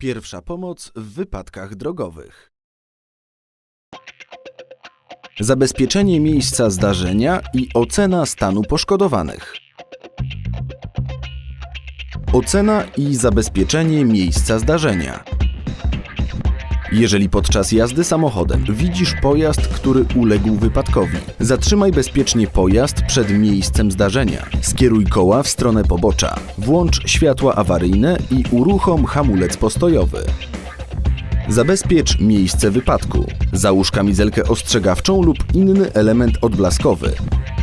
Pierwsza pomoc w wypadkach drogowych. Zabezpieczenie miejsca zdarzenia i ocena stanu poszkodowanych. Ocena i zabezpieczenie miejsca zdarzenia. Jeżeli podczas jazdy samochodem widzisz pojazd, który uległ wypadkowi, zatrzymaj bezpiecznie pojazd przed miejscem zdarzenia. Skieruj koła w stronę pobocza. Włącz światła awaryjne i uruchom hamulec postojowy. Zabezpiecz miejsce wypadku. Załóż kamizelkę ostrzegawczą lub inny element odblaskowy.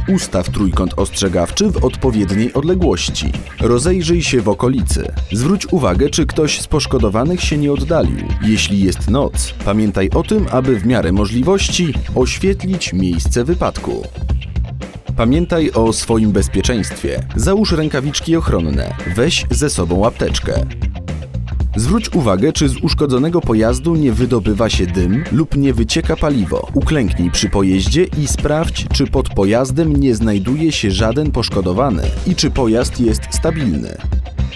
Ustaw trójkąt ostrzegawczy w odpowiedniej odległości. Rozejrzyj się w okolicy. Zwróć uwagę, czy ktoś z poszkodowanych się nie oddalił. Jeśli jest noc, pamiętaj o tym, aby w miarę możliwości oświetlić miejsce wypadku. Pamiętaj o swoim bezpieczeństwie. Załóż rękawiczki ochronne. Weź ze sobą apteczkę. Zwróć uwagę, czy z uszkodzonego pojazdu nie wydobywa się dym lub nie wycieka paliwo. Uklęknij przy pojeździe i sprawdź, czy pod pojazdem nie znajduje się żaden poszkodowany i czy pojazd jest stabilny.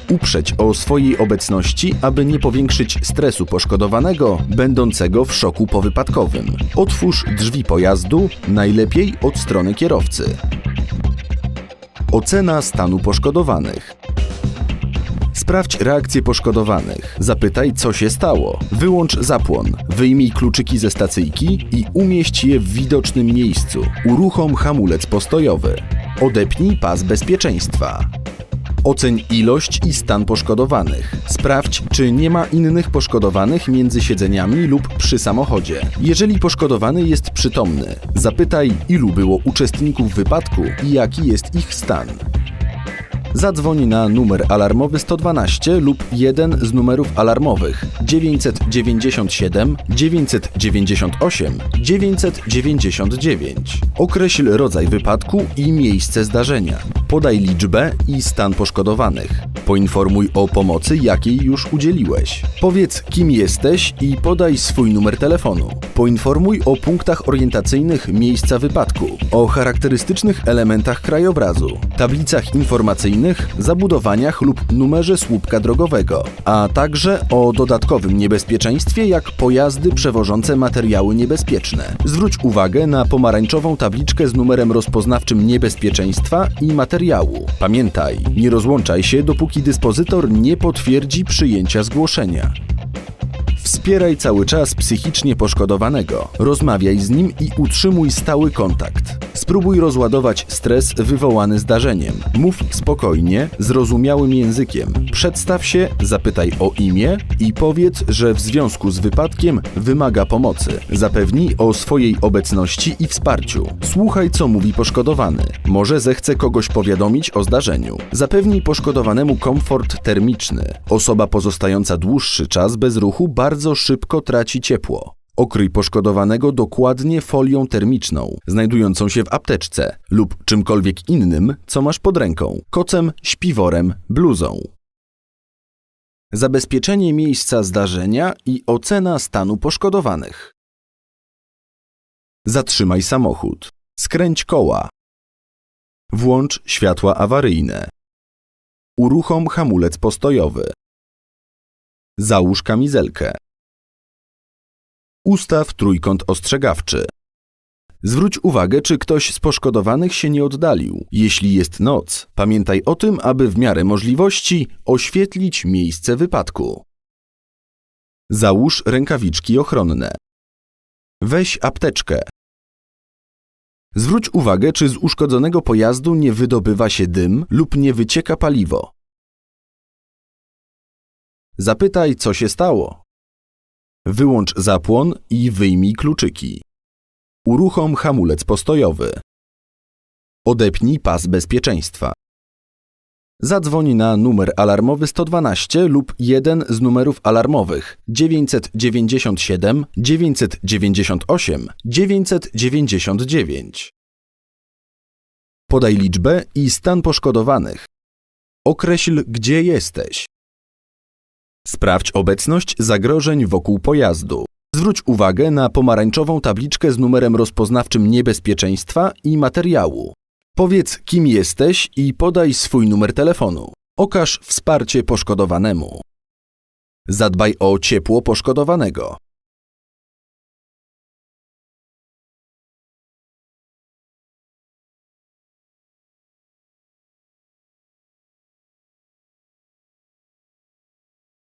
Uprzeć o swojej obecności, aby nie powiększyć stresu poszkodowanego, będącego w szoku powypadkowym. Otwórz drzwi pojazdu, najlepiej od strony kierowcy. Ocena stanu poszkodowanych. Sprawdź reakcję poszkodowanych. Zapytaj, co się stało. Wyłącz zapłon. Wyjmij kluczyki ze stacyjki i umieść je w widocznym miejscu. Uruchom hamulec postojowy. Odepnij pas bezpieczeństwa. Oceń ilość i stan poszkodowanych. Sprawdź, czy nie ma innych poszkodowanych między siedzeniami lub przy samochodzie. Jeżeli poszkodowany jest przytomny, zapytaj, ilu było uczestników wypadku i jaki jest ich stan. Zadzwoń na numer alarmowy 112 lub jeden z numerów alarmowych 997, 998, 999. Określ rodzaj wypadku i miejsce zdarzenia. Podaj liczbę i stan poszkodowanych. Poinformuj o pomocy, jakiej już udzieliłeś. Powiedz, kim jesteś i podaj swój numer telefonu. Poinformuj o punktach orientacyjnych miejsca wypadku, o charakterystycznych elementach krajobrazu, tablicach informacyjnych, zabudowaniach lub numerze słupka drogowego, a także o dodatkowym niebezpieczeństwie, jak pojazdy przewożące materiały niebezpieczne. Zwróć uwagę na pomarańczową tabliczkę z numerem rozpoznawczym niebezpieczeństwa i materiału. Pamiętaj, nie rozłączaj się, dopóki dyspozytor nie potwierdzi przyjęcia zgłoszenia. Wspieraj cały czas psychicznie poszkodowanego. Rozmawiaj z nim i utrzymuj stały kontakt. Spróbuj rozładować stres wywołany zdarzeniem. Mów spokojnie, zrozumiałym językiem. Przedstaw się, zapytaj o imię i powiedz, że w związku z wypadkiem wymaga pomocy. Zapewnij o swojej obecności i wsparciu. Słuchaj, co mówi poszkodowany. Może zechce kogoś powiadomić o zdarzeniu. Zapewnij poszkodowanemu komfort termiczny. Osoba pozostająca dłuższy czas bez ruchu bardzo szybko traci ciepło. Okryj poszkodowanego dokładnie folią termiczną, znajdującą się w apteczce lub czymkolwiek innym, co masz pod ręką kocem, śpiworem, bluzą. Zabezpieczenie miejsca zdarzenia i ocena stanu poszkodowanych. Zatrzymaj samochód. Skręć koła. Włącz światła awaryjne. Uruchom hamulec postojowy. Załóż kamizelkę. Ustaw trójkąt ostrzegawczy. Zwróć uwagę, czy ktoś z poszkodowanych się nie oddalił. Jeśli jest noc, pamiętaj o tym, aby w miarę możliwości oświetlić miejsce wypadku. Załóż rękawiczki ochronne. Weź apteczkę. Zwróć uwagę, czy z uszkodzonego pojazdu nie wydobywa się dym lub nie wycieka paliwo. Zapytaj, co się stało. Wyłącz zapłon i wyjmij kluczyki. Uruchom hamulec postojowy. Odepnij pas bezpieczeństwa. Zadzwoń na numer alarmowy 112 lub jeden z numerów alarmowych 997, 998, 999. Podaj liczbę i stan poszkodowanych. Określ, gdzie jesteś. Sprawdź obecność zagrożeń wokół pojazdu. Zwróć uwagę na pomarańczową tabliczkę z numerem rozpoznawczym niebezpieczeństwa i materiału. Powiedz, kim jesteś i podaj swój numer telefonu. Okaż wsparcie poszkodowanemu. Zadbaj o ciepło poszkodowanego.